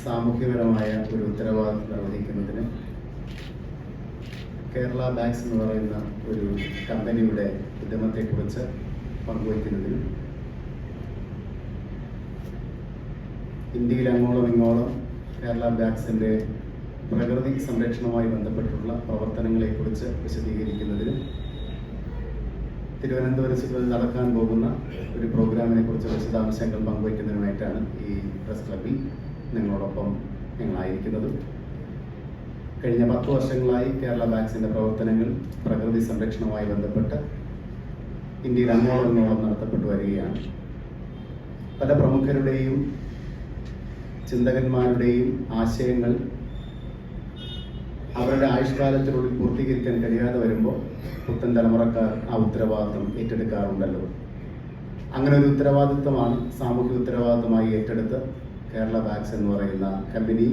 സാമൂഹ്യപരമായ ഒരു ഉത്തരവാദിത്വം നിർവഹിക്കുന്നതിന് കേരള ബാങ്ക്സ് എന്ന് പറയുന്ന ഒരു കമ്പനിയുടെ ഉദ്യമത്തെക്കുറിച്ച് പങ്കുവയ്ക്കുന്നതിനും ഇന്ത്യയിൽ അങ്ങോളം ഇങ്ങോളം കേരള ബാങ്ക്സിന്റെ പ്രകൃതി സംരക്ഷണവുമായി ബന്ധപ്പെട്ടുള്ള പ്രവർത്തനങ്ങളെക്കുറിച്ച് വിശദീകരിക്കുന്നതിനും തിരുവനന്തപുരത്ത് നടക്കാൻ പോകുന്ന ഒരു പ്രോഗ്രാമിനെ കുറിച്ച് വിശദാംശങ്ങൾ പങ്കുവയ്ക്കുന്നതിനുമായിട്ടാണ് ഈ പ്രസ് ക്ലബിൽ നിങ്ങളോടൊപ്പം ഞങ്ങളായിരിക്കുന്നത്. കഴിഞ്ഞ പത്ത് വർഷങ്ങളായി കേരള ബാങ്ക്സിന്റെ പ്രവർത്തനങ്ങൾ പ്രകൃതി സംരക്ഷണവുമായി ബന്ധപ്പെട്ട് ഇന്ത്യയിൽ അങ്ങോളം നടത്തപ്പെട്ടു വരികയാണ്. പല പ്രമുഖരുടെയും ചിന്തകന്മാരുടെയും ആശയങ്ങൾ അവരുടെ ആയുഷ്കാലത്തിനുള്ളിൽ പൂർത്തീകരിക്കാൻ കഴിയാതെ വരുമ്പോൾ പുത്തൻ തലമുറക്കാർ ആ ഉത്തരവാദിത്വം ഏറ്റെടുക്കാറുണ്ടല്ലോ. അങ്ങനെ ഒരു ഉത്തരവാദിത്വമാണ് സാമൂഹിക ഉത്തരവാദിത്വമായി ഏറ്റെടുത്ത് കേരള ബാഗ്സ് എന്ന് പറയുന്ന കമ്പനി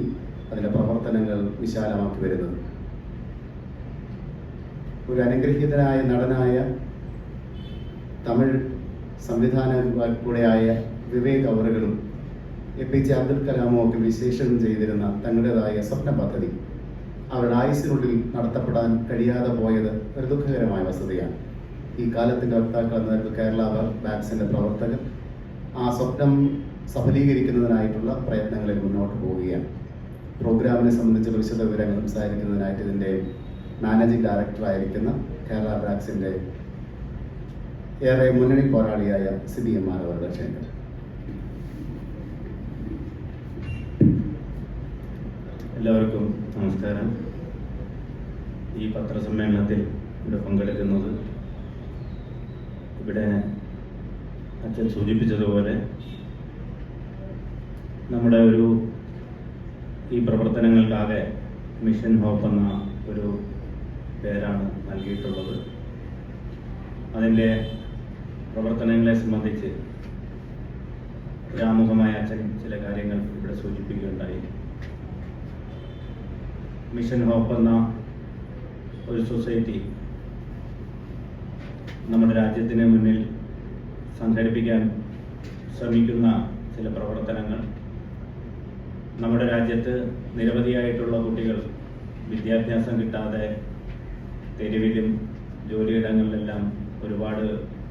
അതിന്റെ പ്രവർത്തനങ്ങൾ വിശാലമാക്കി വരുന്നത്. ഒരു അനുഗ്രഹീതനായ നടനായ തമിഴ് സംവിധാന കൂടെയായ വിവേക് അവറുകളും എ പി ജെ അബ്ദുൽ കലാമും ഒക്കെ വിശേഷണം ചെയ്തിരുന്ന തങ്ങളുടേതായ സ്വപ്ന പദ്ധതി അവരുടെ ആയുസിനുള്ളിൽ നടത്തപ്പെടാൻ കഴിയാതെ പോയത് ഒരു ദുഃഖകരമായ വസ്തുതയാണ്. ഈ കാലത്തിന്റെ വക്താക്കൾ എന്ന കേരള ബാങ്ക്സിന്റെ പ്രവർത്തകർ ആ സ്വപ്നം സഫലീകരിക്കുന്നതിനായിട്ടുള്ള പ്രയത്നങ്ങളിൽ മുന്നോട്ട് പോവുകയാണ്. പ്രോഗ്രാമിനെ സംബന്ധിച്ച വിശദ വിവരങ്ങൾ സംസാരിക്കുന്നതിനായിട്ട് ഇതിന്റെ മാനേജിംഗ് ഡയറക്ടറായിരിക്കുന്ന കേരള ബ്രാക്സിന്റെ ഏറെ മുന്നണി പോരാളിയായ സിബി എം ആർ അവരുടെ എല്ലാവർക്കും നമസ്കാരം. ഈ പത്രസമ്മേളനത്തിൽ ഇവിടെ പങ്കെടുക്കുന്നത് ഇവിടെ അച്ഛൻ സൂചിപ്പിച്ചതുപോലെ നമ്മുടെ ഒരു ഈ പ്രവർത്തനങ്ങൾക്കാകെ മിഷൻ ഹോപ്പ് എന്ന ഒരു പേരാണ് നൽകിയിട്ടുള്ളത്. അതിന്റെ പ്രവർത്തനങ്ങളെ സംബന്ധിച്ച് രാമുഖമായ അച്ഛൻ ചില കാര്യങ്ങൾ ഇവിടെ സൂചിപ്പിക്കുകയുണ്ടായി. മിഷൻ ഹോപ്പ് എന്ന ഒരു സൊസൈറ്റി നമ്മുടെ രാജ്യത്തിന് മുന്നിൽ സംഘടിപ്പിക്കാൻ ശ്രമിക്കുന്ന ചില പ്രവർത്തനങ്ങൾ നമ്മുടെ രാജ്യത്ത് നിരവധിയായിട്ടുള്ള കുട്ടികൾ വിദ്യാഭ്യാസം കിട്ടാതെ തെരുവിലും ജോലിയിടങ്ങളിലെല്ലാം ഒരുപാട്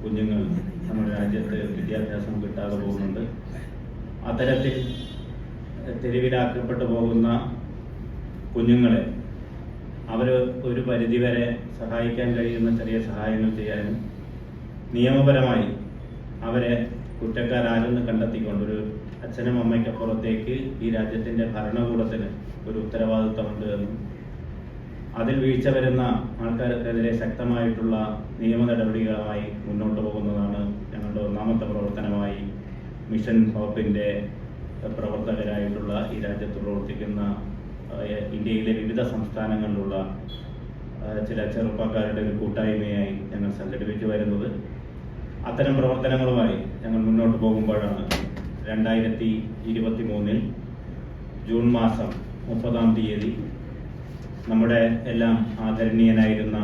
കുഞ്ഞുങ്ങൾ നമ്മുടെ രാജ്യത്ത് വിദ്യാഭ്യാസം കിട്ടാതെ പോകുന്നുണ്ട്. അത്തരത്തിൽ തെരുവിലാക്കപ്പെട്ടു പോകുന്ന കുഞ്ഞുങ്ങളെ അവർ ഒരു പരിധിവരെ സഹായിക്കാൻ കഴിയുന്ന ചെറിയ സഹായങ്ങൾ ചെയ്യാനും നിയമപരമായി അവരെ കുറ്റക്കാരാരെന്ന് കണ്ടെത്തിക്കൊണ്ട് ഒരു അച്ഛനും അമ്മയ്ക്കപ്പുറത്തേക്ക് ഈ രാജ്യത്തിന്റെ ഭരണകൂടത്തിന് ഒരു ഉത്തരവാദിത്തമുണ്ട് എന്നും അതിൽ വീഴ്ച വരുന്ന ആൾക്കാർക്കെതിരെ ശക്തമായിട്ടുള്ള നിയമ നടപടികളുമായി മുന്നോട്ട് പോകുന്നതാണ് ഞങ്ങളുടെ ഒന്നാമത്തെ പ്രവർത്തനമായി മിഷൻ ഹോപ്പിന്റെ പ്രവർത്തകരായിട്ടുള്ള ഈ രാജ്യത്ത് പ്രവർത്തിക്കുന്ന ഇന്ത്യയിലെ വിവിധ സംസ്ഥാനങ്ങളിലുള്ള ചില ചെറുപ്പക്കാരുടെ ഒരു കൂട്ടായ്മയായി ഞങ്ങൾ സംഘടിപ്പിച്ചു വരുന്നത്. അത്തരം പ്രവർത്തനങ്ങളുമായി ഞങ്ങൾ മുന്നോട്ട് പോകുമ്പോഴാണ് രണ്ടായിരത്തി ഇരുപത്തി മൂന്നിൽ ജൂൺ മാസം മുപ്പതാം തീയതി നമ്മുടെ എല്ലാം ആദരണീയനായിരുന്ന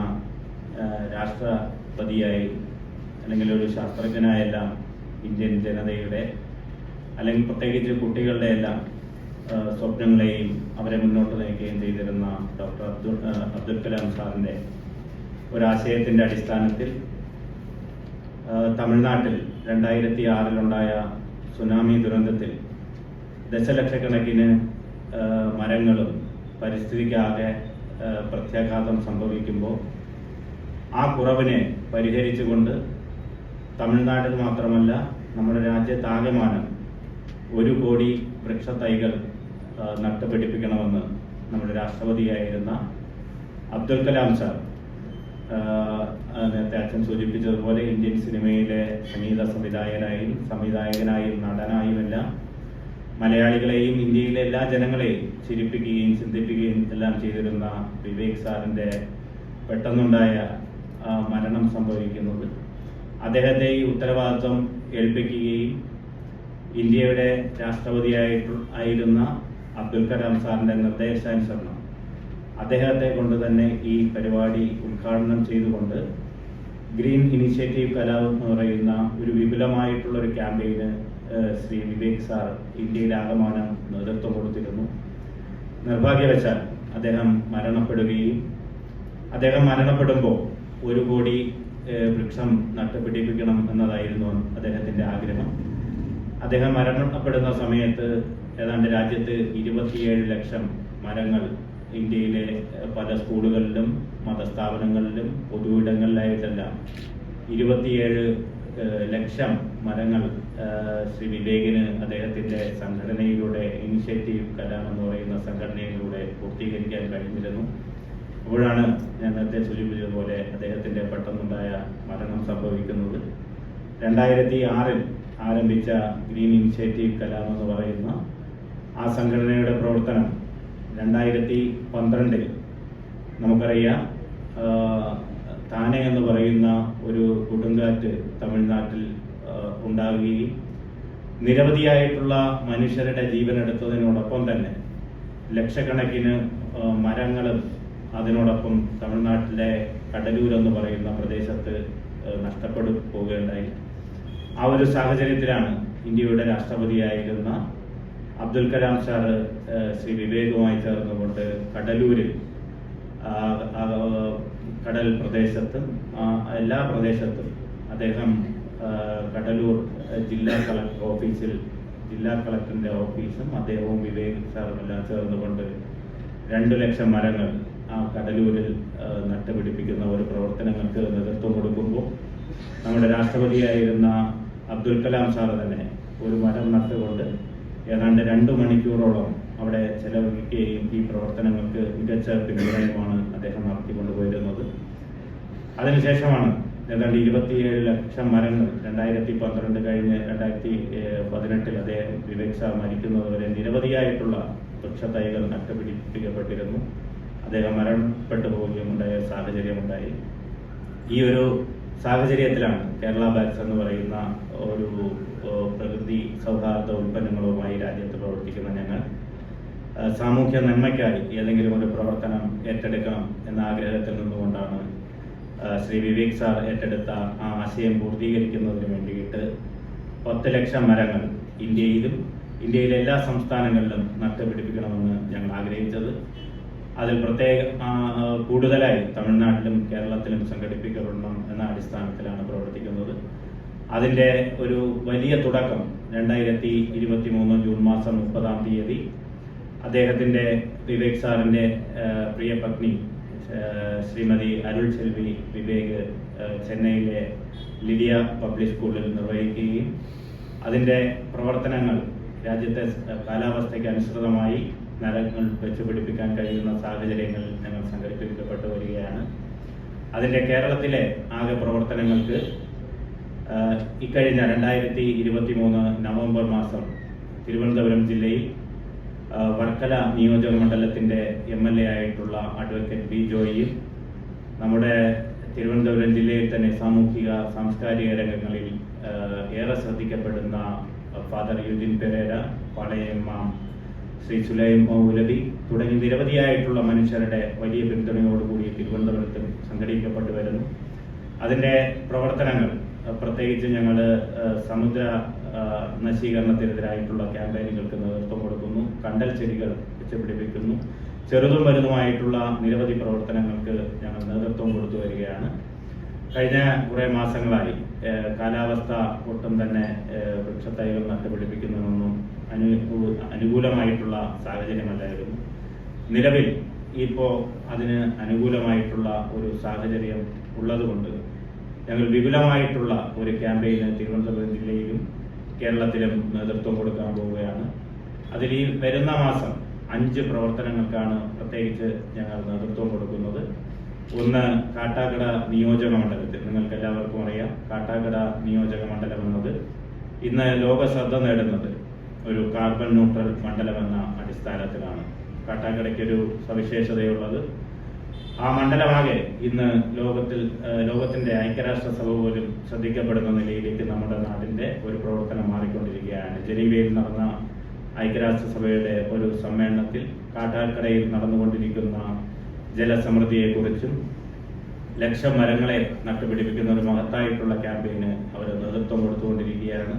രാഷ്ട്രപതിയായി അല്ലെങ്കിൽ ഒരു ശാസ്ത്രജ്ഞനായെല്ലാം ഇന്ത്യൻ ജനതയുടെ അല്ലെങ്കിൽ പ്രത്യേകിച്ച് കുട്ടികളുടെ എല്ലാം സ്വപ്നങ്ങളെയും അവരെ മുന്നോട്ട് നയിക്കുകയും ചെയ്തിരുന്ന ഡോക്ടർ അബ്ദുൾ അബ്ദുൽ കലാം സാറിന്റെ ഒരാശയത്തിന്റെ അടിസ്ഥാനത്തിൽ തമിഴ്നാട്ടിൽ രണ്ടായിരത്തി ആറിലുണ്ടായ സുനാമി ദുരന്തത്തിൽ ദശലക്ഷക്കണക്കിന് മരങ്ങളും പരിസ്ഥിതിക്കാകെ പ്രത്യാഘാതം സംഭവിക്കുമ്പോൾ ആ കുറവിനെ പരിഹരിച്ചുകൊണ്ട് തമിഴ്നാട്ടിൽ മാത്രമല്ല നമ്മുടെ രാജ്യത്താകമാനം ഒരു കോടി വൃക്ഷത്തൈകൾ നട്ടുപിടിപ്പിക്കണമെന്ന് നമ്മുടെ രാഷ്ട്രപതിയായിരുന്ന അബ്ദുൽ കലാം സാർ നേരത്തെ അച്ഛൻ സൂചിപ്പിച്ചതുപോലെ ഇന്ത്യൻ സിനിമയിലെ സംഗീത സംവിധായകനായും സംവിധായകനായും നടനായും എല്ലാം മലയാളികളെയും ഇന്ത്യയിലെ എല്ലാ ജനങ്ങളെയും ചിരിപ്പിക്കുകയും ചിന്തിപ്പിക്കുകയും എല്ലാം ചെയ്തിരുന്ന വിവേക് സാറിന്റെ പെട്ടെന്നുണ്ടായ മരണം സംഭവിക്കുന്നത്. അദ്ദേഹത്തെ ഈ ഉത്തരവാദിത്വം ഏൽപ്പിക്കുകയും ഇന്ത്യയുടെ രാഷ്ട്രപതിയായിട്ട് ആയിരുന്ന അബ്ദുൽ കലാം സാറിന്റെ നിർദ്ദേശാനുസരണം അദ്ദേഹത്തെ കൊണ്ട് തന്നെ ഈ പരിപാടി ഉദ്ഘാടനം ചെയ്തുകൊണ്ട് ഗ്രീൻ ഇനിഷ്യേറ്റീവ് കലാവ് എന്ന് പറയുന്ന ഒരു വിപുലമായിട്ടുള്ള ഒരു ക്യാമ്പയിന് ശ്രീ വിവേക് സാർ ഇന്ത്യയിലാകമാനം നേതൃത്വം കൊടുത്തിരുന്നു. നിർഭാഗ്യവശാൽ അദ്ദേഹം മരണപ്പെടുകയും അദ്ദേഹം മരണപ്പെടുമ്പോൾ ഒരു കോടി വൃക്ഷം നട്ടുപിടിപ്പിക്കണം എന്നതായിരുന്നു അദ്ദേഹത്തിന്റെ ആഗ്രഹം. അദ്ദേഹം മരണപ്പെടുന്ന സമയത്ത് ഏതാണ്ട് രാജ്യത്ത് ഇരുപത്തിയേഴ് ലക്ഷം മരങ്ങൾ ഇന്ത്യയിലെ പല സ്കൂളുകളിലും മതസ്ഥാപനങ്ങളിലും പൊതുവിടങ്ങളിലായിട്ടെല്ലാം. ഇരുപത്തിയേഴ് ലക്ഷം മരങ്ങൾ ശ്രീ വിവേകിന് അദ്ദേഹത്തിന്റെ സംഘടനയിലൂടെ ഇനിഷ്യേറ്റീവ് കലാം എന്ന് പറയുന്ന സംഘടനയിലൂടെ പൂർത്തീകരിക്കാൻ കഴിഞ്ഞിരുന്നു. അപ്പോഴാണ് ഞാൻ നേരത്തെ സൂചിപ്പിച്ചതുപോലെ അദ്ദേഹത്തിന്റെ പെട്ടെന്നുണ്ടായ മരണം സംഭവിക്കുന്നത്. രണ്ടായിരത്തി ആറിൽ ആരംഭിച്ച ഗ്രീൻ ഇനിഷ്യേറ്റീവ് കലാം എന്ന് പറയുന്ന ആ സംഘടനയുടെ പ്രവർത്തനം രണ്ടായിരത്തി പന്ത്രണ്ടിൽ നമുക്കറിയാം താനെ എന്ന് പറയുന്ന ഒരു കൊടുങ്കാറ്റ് തമിഴ്നാട്ടിൽ ഉണ്ടാകുകയും നിരവധിയായിട്ടുള്ള മനുഷ്യരുടെ ജീവനെടുത്തതിനോടൊപ്പം തന്നെ ലക്ഷക്കണക്കിന് മരങ്ങളും അതിനോടൊപ്പം തമിഴ്നാട്ടിലെ കടലൂർ എന്ന് പറയുന്ന പ്രദേശത്ത് നഷ്ടപ്പെട്ടു പോവുകയുണ്ടായി. ആ ഒരു സാഹചര്യത്തിലാണ് ഇന്ത്യയുടെ രാഷ്ട്രപതിയായിരുന്ന അബ്ദുൽ കലാം സാറ് ശ്രീ വിവേകുമായി ചേർന്നുകൊണ്ട് കടലൂരിൽ കടൽ പ്രദേശത്തും എല്ലാ പ്രദേശത്തും അദ്ദേഹം കടലൂർ ജില്ലാ കളക്ടർ ഓഫീസിൽ ജില്ലാ കളക്ടറിന്റെ ഓഫീസും അദ്ദേഹവും വിവേക് സാറും എല്ലാം ചേർന്നുകൊണ്ട് രണ്ടു ലക്ഷം മരങ്ങൾ ആ കടലൂരിൽ നട്ടുപിടിപ്പിക്കുന്ന ഒരു പ്രവർത്തനങ്ങൾക്ക് നേതൃത്വം കൊടുക്കുമ്പോൾ നമ്മുടെ രാഷ്ട്രപതിയായിരുന്ന അബ്ദുൽ കലാം സാറ് തന്നെ ഒരു മരം നട്ടുകൊണ്ട് ഏതാണ്ട് രണ്ട് മണിക്കൂറോളം അവിടെ ചെലവഴിക്കുകയും ഈ പ്രവർത്തനങ്ങൾക്ക് മികച്ച പിന്തുണയുമാണ് അദ്ദേഹം നടത്തിക്കൊണ്ടുപോയിരുന്നത്. അതിനുശേഷമാണ് ഏതാണ്ട് ഇരുപത്തിയേഴ് ലക്ഷം മരങ്ങൾ രണ്ടായിരത്തി പന്ത്രണ്ട് കഴിഞ്ഞ് രണ്ടായിരത്തി പതിനെട്ടിൽ അദ്ദേഹം വിവേക് സാർ മരിക്കുന്നത് വരെ നിരവധിയായിട്ടുള്ള വൃക്ഷത്തൈകൾ നട്ടുപിടിപ്പിക്കപ്പെട്ടിരുന്നു. അദ്ദേഹം മരണപ്പെട്ടു പോവുകയും ഉണ്ടായ സാഹചര്യമുണ്ടായി. ഈ ഒരു സാഹചര്യത്തിലാണ് കേരള ബാഗ്സ് എന്ന് പറയുന്ന ഒരു പ്രകൃതി സൗഹാർദ്ദ ഉൽപ്പന്നങ്ങളുമായി രാജ്യത്ത് പ്രവർത്തിക്കുന്ന ഞങ്ങൾ. സാമൂഹ്യ നന്മയ്ക്കായി ഏതെങ്കിലും ഒരു പ്രവർത്തനം ഏറ്റെടുക്കണം എന്ന ആഗ്രഹത്തിൽ നിന്നുകൊണ്ടാണ് ശ്രീ വിവേക് സാർ ഏറ്റെടുത്ത ആ ആശയം പൂർത്തീകരിക്കുന്നതിന് വേണ്ടിയിട്ട് പത്ത് ലക്ഷം മരങ്ങൾ ഇന്ത്യയിലും ഇന്ത്യയിലെ എല്ലാ സംസ്ഥാനങ്ങളിലും നട്ടുപിടിപ്പിക്കണമെന്ന് ഞങ്ങൾ ആഗ്രഹിച്ചത്. അതിൽ പ്രത്യേക കൂടുതലായി തമിഴ്നാട്ടിലും കേരളത്തിലും സംഘടിപ്പിക്കപ്പെടണം എന്ന അടിസ്ഥാനത്തിലാണ് പ്രവർത്തിക്കുന്നത്. അതിന്റെ ഒരു വലിയ തുടക്കം രണ്ടായിരത്തി ഇരുപത്തി മൂന്ന് ജൂൺ മാസം മുപ്പതാം തീയതി അദ്ദേഹത്തിന്റെ വിവേക് സാറിന്റെ പ്രിയ പത്നി ശ്രീമതി അരുൾ ചെൽവി വിവേക് ചെന്നൈയിലെ ലിഡിയ പബ്ലിക് സ്കൂളിൽ നിർവഹിക്കുകയും അതിന്റെ പ്രവർത്തനങ്ങൾ രാജ്യത്തെ കാലാവസ്ഥയ്ക്ക് അനുസൃതമായി മരങ്ങൾ വെച്ചുപിടിപ്പിക്കാൻ കഴിയുന്ന സാഹചര്യങ്ങൾ ഞങ്ങൾ സംഘടിപ്പിക്കപ്പെട്ടു വരികയാണ്. അതിന്റെ കേരളത്തിലെ ആകെ പ്രവർത്തനങ്ങൾക്ക് ഇക്കഴിഞ്ഞ രണ്ടായിരത്തി ഇരുപത്തി മൂന്ന് നവംബർ മാസം തിരുവനന്തപുരം ജില്ലയിൽ വർക്കല നിയോജക മണ്ഡലത്തിന്റെ എം എൽ എ ആയിട്ടുള്ള അഡ്വക്കേറ്റ് ബി ജോയിയും നമ്മുടെ തിരുവനന്തപുരം ജില്ലയിൽ തന്നെ സാമൂഹിക സാംസ്കാരിക രംഗങ്ങളിൽ ഏറെ ശ്രദ്ധിക്കപ്പെടുന്ന ഫാദർ യുജിൻ പെരേര പാളയമ്മ ശ്രീ സുലൈം മൗലവി തുടങ്ങി നിരവധിയായിട്ടുള്ള മനുഷ്യരുടെ വലിയ പിന്തുണയോടുകൂടി തിരുവനന്തപുരത്ത് സംഘടിപ്പിക്കപ്പെട്ടു വരുന്നു. അതിന്റെ പ്രവർത്തനങ്ങൾ പ്രത്യേകിച്ച് ഞങ്ങൾ സമുദ്ര നശീകരണത്തിനെതിരായിട്ടുള്ള ക്യാമ്പയിനുകൾക്ക് നേതൃത്വം കൊടുക്കുന്നു കണ്ടൽ ചെടികൾ വെച്ചുപിടിപ്പിക്കുന്നു ചെറുതും വലുതുമായിട്ടുള്ള നിരവധി പ്രവർത്തനങ്ങൾക്ക് ഞങ്ങൾ നേതൃത്വം കൊടുത്തു വരികയാണ്. കഴിഞ്ഞ കുറേ മാസങ്ങളായി കാലാവസ്ഥ ഒട്ടും തന്നെ വൃക്ഷത്തൈകൾ നട്ടുപിടിപ്പിക്കുന്നതൊന്നും അനു അനുകൂലമായിട്ടുള്ള സാഹചര്യമല്ലായിരുന്നു. നിലവിൽ ഇപ്പോൾ അതിന് അനുകൂലമായിട്ടുള്ള ഒരു സാഹചര്യം ഉള്ളതുകൊണ്ട് ഞങ്ങൾ വിപുലമായിട്ടുള്ള ഒരു ക്യാമ്പയിന് തിരുവനന്തപുരം ജില്ലയിലും കേരളത്തിലും നേതൃത്വം കൊടുക്കാൻ പോവുകയാണ്. അതിൽ ഈ വരുന്ന മാസം അഞ്ച് പ്രവർത്തനങ്ങൾക്കാണ് പ്രത്യേകിച്ച് ഞങ്ങൾ നേതൃത്വം കൊടുക്കുന്നത്. ഒന്ന് കാട്ടാക്കട നിയോജക മണ്ഡലത്തിൽ. നിങ്ങൾക്ക് എല്ലാവർക്കും അറിയാം കാട്ടാക്കട നിയോജക മണ്ഡലം എന്നത് ഇന്ന് ലോക ശ്രദ്ധ നേടുന്നത് ഒരു കാർബൺ ന്യൂട്രൽ മണ്ഡലം എന്ന അടിസ്ഥാനത്തിലാണ്. കാട്ടാക്കടയ്ക്ക് ഒരു സവിശേഷതയുള്ളത് ആ മണ്ഡലമാകെ ഇന്ന് ലോകത്തിൽ ലോകത്തിന്റെ ഐക്യരാഷ്ട്രസഭ പോലും ശ്രദ്ധിക്കപ്പെടുന്ന നിലയിലേക്ക് നമ്മുടെ നാടിന്റെ ഒരു പ്രവർത്തനം മാറിക്കൊണ്ടിരിക്കുകയാണ്. ജനീവയിൽ നടന്ന ഐക്യരാഷ്ട്രസഭയുടെ ഒരു സമ്മേളനത്തിൽ കാട്ടാക്കടയിൽ നടന്നുകൊണ്ടിരിക്കുന്ന ജലസമൃദ്ധിയെക്കുറിച്ചും ലക്ഷം മരങ്ങളെ നട്ടുപിടിപ്പിക്കുന്ന ഒരു മഹത്തായിട്ടുള്ള ക്യാമ്പയിന് അവർ നേതൃത്വം കൊടുത്തുകൊണ്ടിരിക്കുകയാണ്.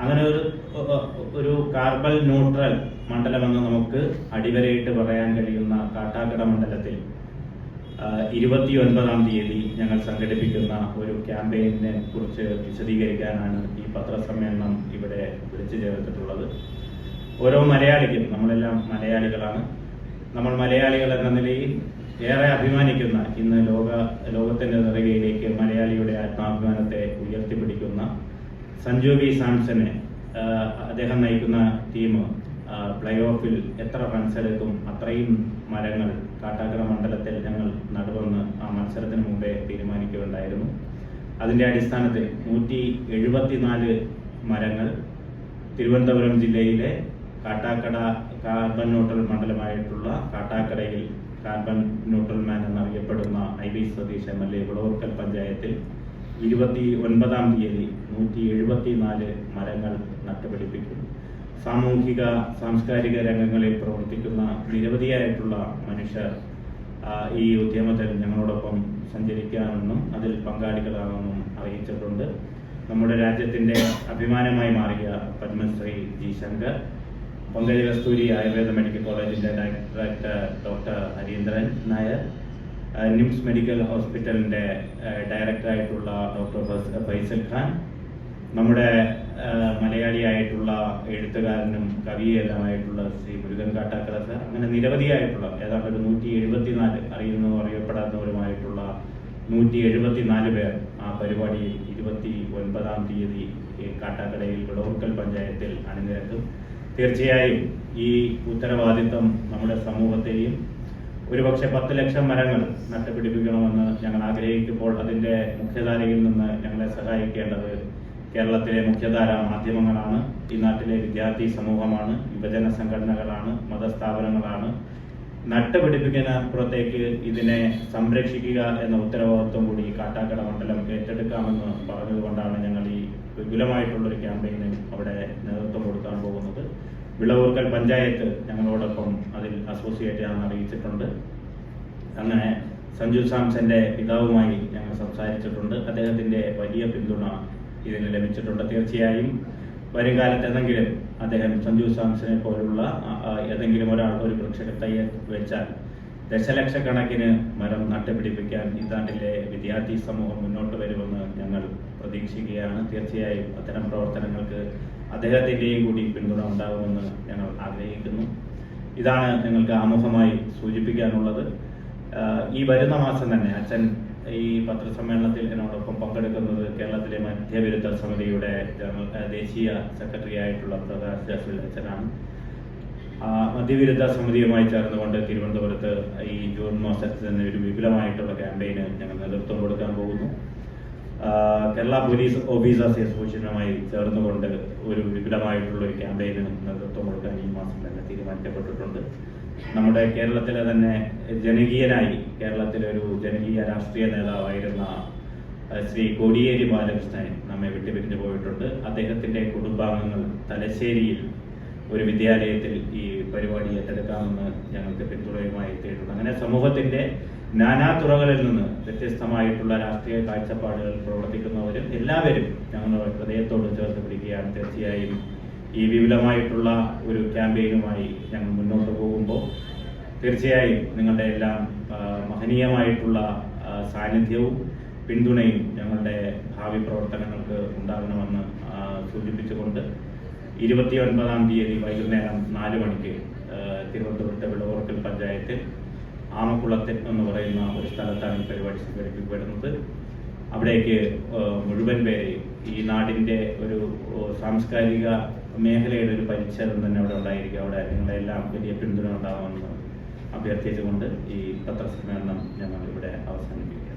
അങ്ങനെ ഒരു ഒരു കാർബൺ ന്യൂട്രൽ മണ്ഡലമെന്ന് നമുക്ക് അടിവരയിട്ട് പറയാൻ കഴിയുന്ന കാട്ടാക്കട മണ്ഡലത്തിൽ ഇരുപത്തി ഒൻപതാം തീയതി ഞങ്ങൾ സംഘടിപ്പിക്കുന്ന ഒരു ക്യാമ്പയിനെ കുറിച്ച് വിശദീകരിക്കാനാണ് ഈ പത്രസമ്മേളനം ഇവിടെ വിളിച്ചു ചേർത്തിട്ടുള്ളത്. ഓരോ മലയാളിക്കും നമ്മളെല്ലാം മലയാളികളാണ്. നമ്മൾ മലയാളികൾ എന്ന നിലയിൽ ഏറെ അഭിമാനിക്കുന്ന ഇന്ന് ലോക ലോകത്തിന്റെ നിറകയിലേക്ക് മലയാളിയുടെ ആത്മാഭിമാനത്തെ ഉയർത്തിപ്പിടിക്കുന്ന സഞ്ജു വി സാംസനെ അദ്ദേഹം നയിക്കുന്ന ടീം പ്ലേ ഓഫിൽ എത്ര റൺസ് എടുക്കും അത്രയും മരങ്ങൾ കാട്ടാക്കട മണ്ഡലത്തിൽ ഞങ്ങൾ നടുവെന്ന് ആ മത്സരത്തിന് മുമ്പേ തീരുമാനിക്കുകയുണ്ടായിരുന്നു. അതിന്റെ അടിസ്ഥാനത്തിൽ നൂറ്റി എഴുപത്തിനാല് മരങ്ങൾ തിരുവനന്തപുരം ജില്ലയിലെ കാട്ടാക്കട കാർബൺ ന്യൂട്രൽ മണ്ഡലമായിട്ടുള്ള കാട്ടാക്കടയിൽ കാർബൺ ന്യൂട്രൽ മാൻ എന്നറിയപ്പെടുന്ന I V Sathish M L A വിളവർക്കൽ പഞ്ചായത്തിൽ ഇരുപത്തി ഒൻപതാം തീയതി നൂറ്റി എഴുപത്തി നാല് മരങ്ങൾ നട്ടുപിടിപ്പിക്കും. സാമൂഹിക സാംസ്കാരിക രംഗങ്ങളിൽ പ്രവർത്തിക്കുന്ന നിരവധിയായിട്ടുള്ള മനുഷ്യർ ഈ ഉദ്യമത്തിൽ ഞങ്ങളോടൊപ്പം സഞ്ചരിക്കാമെന്നും അതിൽ പങ്കാളികളാണെന്നും അറിയിച്ചിട്ടുണ്ട്. നമ്മുടെ രാജ്യത്തിന്റെ അഭിമാനമായി മാറിയ പത്മശ്രീ ജി ശങ്കർ പൊങ്കൽ കസ്തൂരി ആയുർവേദ മെഡിക്കൽ കോളേജിന്റെ director doctor Harindran Nair NIMS medical ഹോസ്പിറ്റലിന്റെ ആ, ഡയറക്ടറായിട്ടുള്ള ഡോക്ടർ ഫസ്- ഫൈസൽ ഖാൻ നമ്മുടെ മലയാളിയായിട്ടുള്ള എഴുത്തുകാരനും കവിയെല്ലാമായിട്ടുള്ള ശ്രീ മുരുകൻ കാട്ടാക്കട സർ അങ്ങനെ നിരവധിയായിട്ടുള്ള ഏതാണ്ട് ഒരു നൂറ്റി എഴുപത്തിനാല് അറിയുന്നതും അറിയപ്പെടാത്തവരുമായിട്ടുള്ള നൂറ്റി എഴുപത്തിനാല് പേർ ആ പരിപാടിയിൽ ഇരുപത്തി ഒൻപതാം തീയതി കാട്ടാക്കടയിൽ വിളവുക്കൽ പഞ്ചായത്തിൽ അണിനിരക്കും. തീർച്ചയായും ഈ ഉത്തരവാദിത്വം നമ്മുടെ സമൂഹത്തെയും ഒരുപക്ഷെ പത്ത് ലക്ഷം മരങ്ങൾ നട്ടുപിടിപ്പിക്കണമെന്ന് ഞങ്ങൾ ആഗ്രഹിക്കുമ്പോൾ അതിന്റെ മുഖ്യധാരയിൽ നിന്ന് ഞങ്ങളെ സഹായിക്കേണ്ടത് കേരളത്തിലെ മുഖ്യധാര മാധ്യമങ്ങളാണ്. ഈ നാട്ടിലെ വിദ്യാർത്ഥി സമൂഹമാണ് യുവജന സംഘടനകളാണ് മതസ്ഥാപനങ്ങളാണ്. നട്ടുപിടിപ്പിക്കുന്നതിനപ്പുറത്തേക്ക് ഇതിനെ സംരക്ഷിക്കുക എന്ന ഉത്തരവാദിത്വം കൂടി കാട്ടാക്കട മണ്ഡലം ഏറ്റെടുക്കാമെന്ന് പറഞ്ഞതുകൊണ്ടാണ് ഞങ്ങൾ ഈ വിപുലമായിട്ടുള്ളൊരു ക്യാമ്പയിന് അവിടെ നേതൃത്വം കൊടുക്കാൻ പോകുന്നത്. വിളവൂർക്കൽ പഞ്ചായത്ത് ഞങ്ങളോടൊപ്പം അതിൽ അസോസിയേറ്റ് ആണെന്ന് അറിയിച്ചിട്ടുണ്ട്. അങ്ങനെ സഞ്ജു സാംസന്റെ പിതാവുമായി ഞങ്ങൾ സംസാരിച്ചിട്ടുണ്ട്. അദ്ദേഹത്തിന്റെ വലിയ പിന്തുണ ഇതിന് ലഭിച്ചിട്ടുണ്ട് തീർച്ചയായും. വരും കാലത്ത് എന്തെങ്കിലും അദ്ദേഹം സഞ്ജു സാംസനെ പോലുള്ള ഏതെങ്കിലും ഒരാൾ ഒരു വൃക്ഷ തൈ വെച്ചാൽ ദശലക്ഷക്കണക്കിന് മരം നട്ടുപിടിപ്പിക്കാൻ ഈ നാട്ടിലെ വിദ്യാർത്ഥി സമൂഹം മുന്നോട്ട് വരുമെന്ന് ഞങ്ങൾ പ്രതീക്ഷിക്കുകയാണ്. തീർച്ചയായും അത്തരം പ്രവർത്തനങ്ങൾക്ക് അദ്ദേഹത്തിന്റെയും കൂടി പിന്തുണ ഉണ്ടാകുമെന്ന് ഞങ്ങൾ ആഗ്രഹിക്കുന്നു. ഇതാണ് ഞങ്ങൾക്ക് ആമുഖമായി സൂചിപ്പിക്കാനുള്ളത്. ഈ വരുന്ന മാസം തന്നെ അച്ഛൻ ഈ പത്രസമ്മേളനത്തിൽ എന്നോടൊപ്പം പങ്കെടുക്കുന്നത് കേരളത്തിലെ മധ്യവിരുദ്ധ സമിതിയുടെ ദേശീയ സെക്രട്ടറി ആയിട്ടുള്ള പ്രകാശ് ജാസ്വിൽ അച്ഛനാണ്. മധ്യവിരുദ്ധ സമിതിയുമായി ചേർന്നുകൊണ്ട് തിരുവനന്തപുരത്ത് ഈ ജൂൺ മാസത്തിൽ തന്നെ ഒരു വിപുലമായിട്ടുള്ള ക്യാമ്പയിന് ഞങ്ങൾ നേതൃത്വം കൊടുക്കാൻ പോകുന്നു. കേരള പോലീസ് ഓഫീസേഴ്സ് അസോസിയേഷനുമായി ചേർന്നുകൊണ്ട് ഒരു വിപുലമായിട്ടുള്ള ഒരു ക്യാമ്പയിന് നേതൃത്വം കൊടുക്കാൻ ഈ മാസം തന്നെ തീരുമാനിക്കപ്പെട്ടിട്ടുണ്ട്. നമ്മുടെ കേരളത്തിലെ തന്നെ ജനകീയനായി കേരളത്തിലെ ഒരു ജനകീയ രാഷ്ട്രീയ നേതാവായിരുന്ന ശ്രീ കോടിയേരി ബാലകൃഷ്ണൻ നമ്മെ വിട്ടുപിരിഞ്ഞു പോയിട്ടുണ്ട്. അദ്ദേഹത്തിന്റെ കുടുംബാംഗങ്ങൾ തലശ്ശേരിയിൽ ഒരു വിദ്യാലയത്തിൽ ഈ പരിപാടി ഏറ്റെടുക്കാമെന്ന് ഞങ്ങൾക്ക് പിന്തുണയുമായി എത്തിയിട്ടുണ്ട് അങ്ങനെ സമൂഹത്തിന്റെ നാനാ തുറകളിൽ നിന്ന് വ്യത്യസ്തമായിട്ടുള്ള രാഷ്ട്രീയ കാഴ്ചപ്പാടുകൾ പ്രവർത്തിക്കുന്നവരും എല്ലാവരും ഞങ്ങളുടെ ഹൃദയത്തോട് ചേർത്ത് പിടിക്കുകയാണ്. തീർച്ചയായും ഈ വിപുലമായിട്ടുള്ള ഒരു ക്യാമ്പയിനുമായി ഞങ്ങൾ മുന്നോട്ട് പോകുമ്പോൾ തീർച്ചയായും നിങ്ങളുടെ എല്ലാം മഹനീയമായിട്ടുള്ള സാന്നിധ്യവും പിന്തുണയും ഞങ്ങളുടെ ഭാവി പ്രവർത്തനങ്ങൾക്ക് ഉണ്ടാകണമെന്ന് സൂചിപ്പിച്ചുകൊണ്ട് ഇരുപത്തി ഒൻപതാം തീയതി വൈകുന്നേരം നാല് മണിക്ക് തിരുവനന്തപുരത്തെ വിളവോർക്കൽ പഞ്ചായത്തിൽ ആമക്കുളത്തിൽ എന്ന് പറയുന്ന ഒരു സ്ഥലത്താണ് ഈ പരിപാടി സംഘടിപ്പിക്കപ്പെടുന്നത്. അവിടേക്ക് മുഴുവൻ പേരെയും ഈ നാടിന്റെ ഒരു സാംസ്കാരിക മേഖലയുടെ ഒരു പരിച്ഛേദം തന്നെ അവിടെ ഉണ്ടായിരിക്കും. അവിടെ നിങ്ങളെല്ലാം വലിയ പിന്തുണ ഉണ്ടാകുമെന്ന് അഭ്യർത്ഥിച്ചുകൊണ്ട് ഈ പത്രസമ്മേളനം ഞങ്ങൾ ഇവിടെ അവസാനിപ്പിക്കുക